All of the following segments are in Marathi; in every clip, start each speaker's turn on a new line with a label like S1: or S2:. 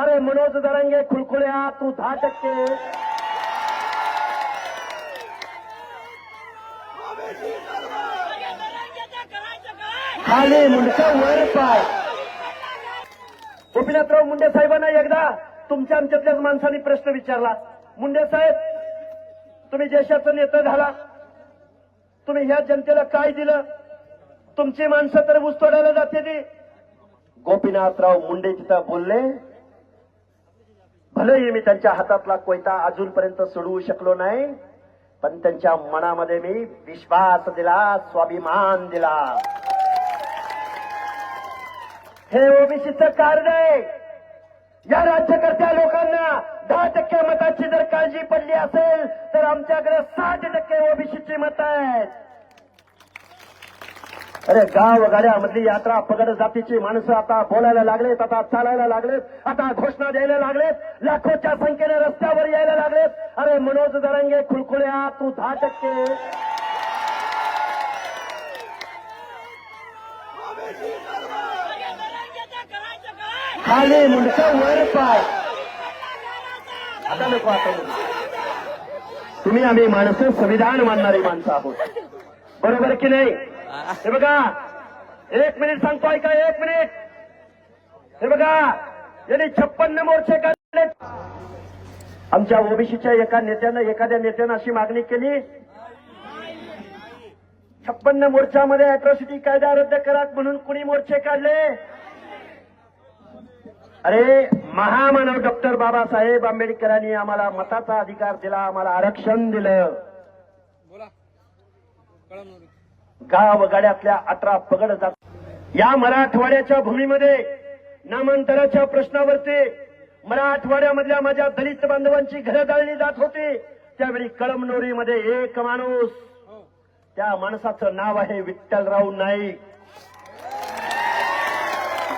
S1: अरे मनोज दरंगे खुळखुळ्या तू दहा टक्के. खाली मुंडकं वर पाय. गोपीनाथराव मुंडे साहेबांना एकदा तुमच्या आमच्यातल्याच माणसांनी प्रश्न विचारला. मुंडे साहेब तुम्ही देशाचं नेतं झाला. तुम्ही ह्या जनतेला काय दिलं? तुमची माणसं तर ऊसतोडायला जाते ती. गोपीनाथराव मुंडे तिथं बोलले भलेही मी त्यांच्या हातातला कोयता अजूनपर्यंत सोडवू शकलो नाही पण त्यांच्या मनामध्ये मी विश्वास दिला स्वाभिमान दिला. हे ओबीसीचं कार्ड आहे. या राज्यकर्त्या लोकांना दहा टक्के मताची जर काळजी पडली असेल तर आमच्याकडे साठ टक्के ओबीसीची मत आहेत. अरे गाव गाड्यामधली यात्रा पगड जातीची माणसं आता बोलायला लागलेत आता चालायला लागलेत आता घोषणा द्यायला लागलेत लाखोच्या संख्येने रस्त्यावर यायला लागलेत. अरे मनोज दरंगे खुळखुळ्या तू दहा टक्के. खाली मुंडक वर पाय. आता नको आता तुम्ही आम्ही माणसं संविधान मानणारी माणसं आहोत. बरोबर की नाही? हे बघा एक मिनिट सांगतो ऐका एक मिनिट. हे बघा यांनी छप्पन्न मोर्चे काढले आमच्या ओबीसीच्या एका नेत्यानं एखाद्या नेत्यानं अशी मागणी केली. छप्पन्न मोर्चामध्ये अॅट्रॉसिटी कायदा रद्द करा म्हणून कुणी मोर्चे काढले? अरे महामानव डॉक्टर बाबासाहेब आंबेडकरांनी आम्हाला मताचा अधिकार दिला आम्हाला आरक्षण दिलं. गाव गाड्यातल्या अठरा पगड जात या मराठवाड्याच्या भूमीमध्ये नामांतराच्या प्रश्नावरती मराठवाड्यामधल्या माझ्या दलित बांधवांची घरं जाळली जात होती. त्यावेळी कळमनोरीमध्ये एक माणूस त्या माणसाचं नाव आहे विठ्ठलराव नाईक.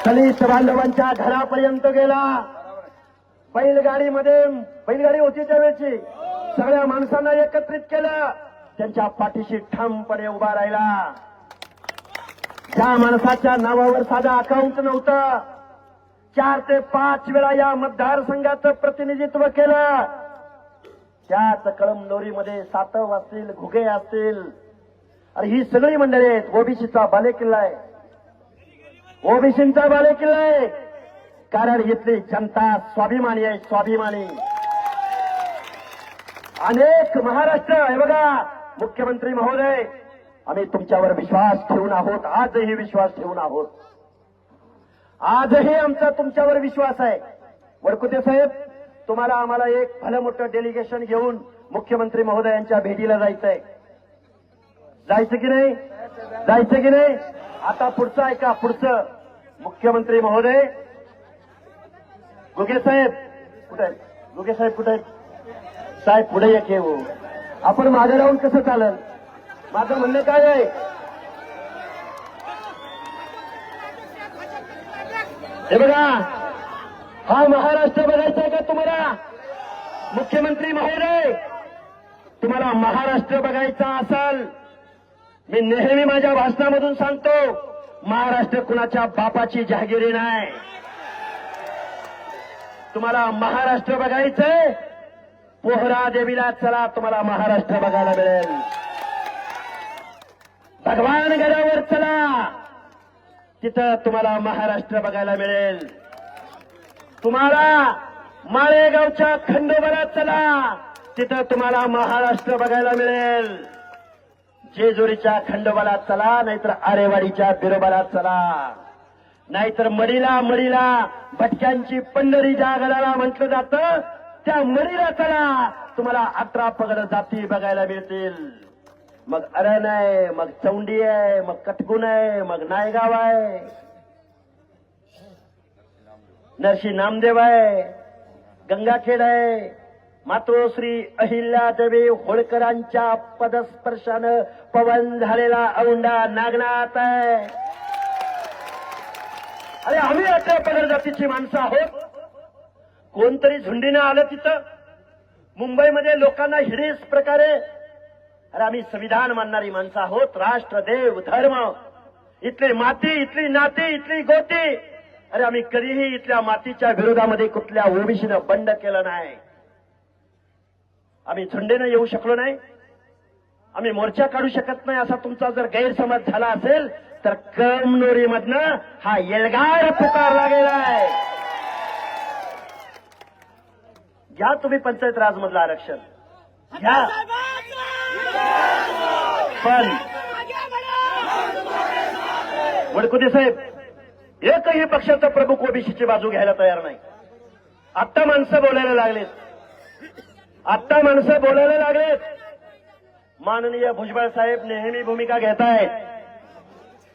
S1: दलित बांधवांच्या घरापर्यंत गेला. बैलगाडीमध्ये बैलगाडी होती त्यावेळेची. सगळ्या माणसांना एकत्रित केलं. त्यांच्या पाठीशी ठामपणे उभा राहिला. त्या माणसाच्या नावावर साधं अकाउंट नव्हतं चार ते पाच वेळा या मतदारसंघाचं प्रतिनिधित्व केलं. त्याच कळमनोरीमध्ये सातव असतील घुगे असतील. अरे ही सगळी मंडळी आहेत ओबीसीचा बालेकिल्ला आहे. ओबीसींचा बालेकिल्ला आहे. कारण इथली जनता स्वाभिमानी आहे स्वाभिमानी. अनेक महाराष्ट्र हे बघा. मुख्यमंत्री महोदय आम्ही तुमच्यावर विश्वास ठेवून आहोत. आजही विश्वास ठेवून आहोत. आजही आमचा तुमच्यावर विश्वास आहे. वडकुते साहेब तुम्हाला आम्हाला एक भलं मोठं डेलिगेशन घेऊन मुख्यमंत्री महोदयांच्या भेटीला जायचंय. जायचं की नाही? जायचं की नाही? आता पुढचं ऐका पुढचं. मुख्यमंत्री महोदय गुगे साहेब कुठे गुगे साहेब कुठे साहेब पुढे एक हे आपण मागे राहून कसं चालल? माझं म्हणणं काय आहे? हे बघा हा महाराष्ट्र बघायचा आहे का तुम्हाला? मुख्यमंत्री महोदय तुम्हाला महाराष्ट्र बघायचा असाल मी नेहमी माझ्या भाषणामधून सांगतो महाराष्ट्र कुणाच्या बापाची जहागिरी नाही. तुम्हाला महाराष्ट्र बघायचंय? पोहरा देवीला चला तुम्हाला महाराष्ट्र बघायला मिळेल. भगवान गडावर चला. तिथं तुम्हाला महाराष्ट्र बघायला मिळेल. तुम्हाला माळेगावच्या खंडोबाला चला. तिथं तुम्हाला महाराष्ट्र बघायला मिळेल. जेजुरीच्या खंडोबाला चला नाहीतर आरेवाडीच्या बिरोबाला चला. नाहीतर मडीला मडीला भटक्यांची पंढरी ज्या गडाला म्हटलं जातं. त्या मडीला चला. तुम्हाला अठरा पगड जाती बघायला मिळतील. मग अरण आहे मग चौंडी आहे मग कटकुन आहे मग नायगाव आहे. नरशी नामदेव आहे गंगाखेड आहे मातोश्री अहिल्यादेवी होळकरांच्या पदस्पर्शानं पवन झालेला औंढा नागनाथ आहे. अरे आम्ही अठरा पगड जातीची माणसं आहोत. कोणतरी झुंडीनं आलं तिथं. मुंबईमध्ये लोकांना हिरीस प्रकारे अरे आम्ही संविधान मानणारी माणसं आहोत राष्ट्र देव धर्म. इथली माती इथली नाती इथली गोती. अरे आम्ही कधीही इथल्या मातीच्या विरोधामध्ये कुठल्या ओबीसीनं बंड केलं नाही. आम्ही झुंडेनं येऊ शकलो नाही. आम्ही मोर्चा काढू शकत नाही असा तुमचा जर गैरसमज झाला असेल तर कमनोरीमधनं हा येलगार पुकारला गेलाय घ्या तुम्ही पंचायत राज मधलं आरक्षण. घ्या पण वडकुदे साहेब एकही पक्षाचा प्रमुख ओबीसीची बाजू घ्यायला तयार नाही. आत्ता माणसं बोलायला लागलेत. आत्ता माणसं बोलायला लागलेत. माननीय भुजबळ साहेब नेहमी भूमिका घेत आहेत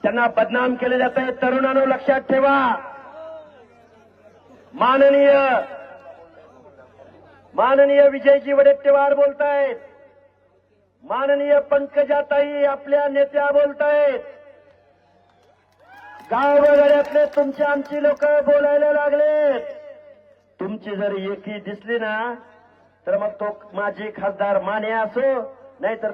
S1: त्यांना बदनाम केले जात आहे तरुणांनो लक्षात ठेवा. माननीय माननीय विजयजी वडेट्टीवार बोलतायत. माननीय पंकजाताई आपल्या नेत्या बोलतायत. गावगड्यातले तुमचे आमची लोक बोलायला लागलेत. तुमची जर एकी दिसली ना तर मग तो माझी खासदार माने असो नाहीतर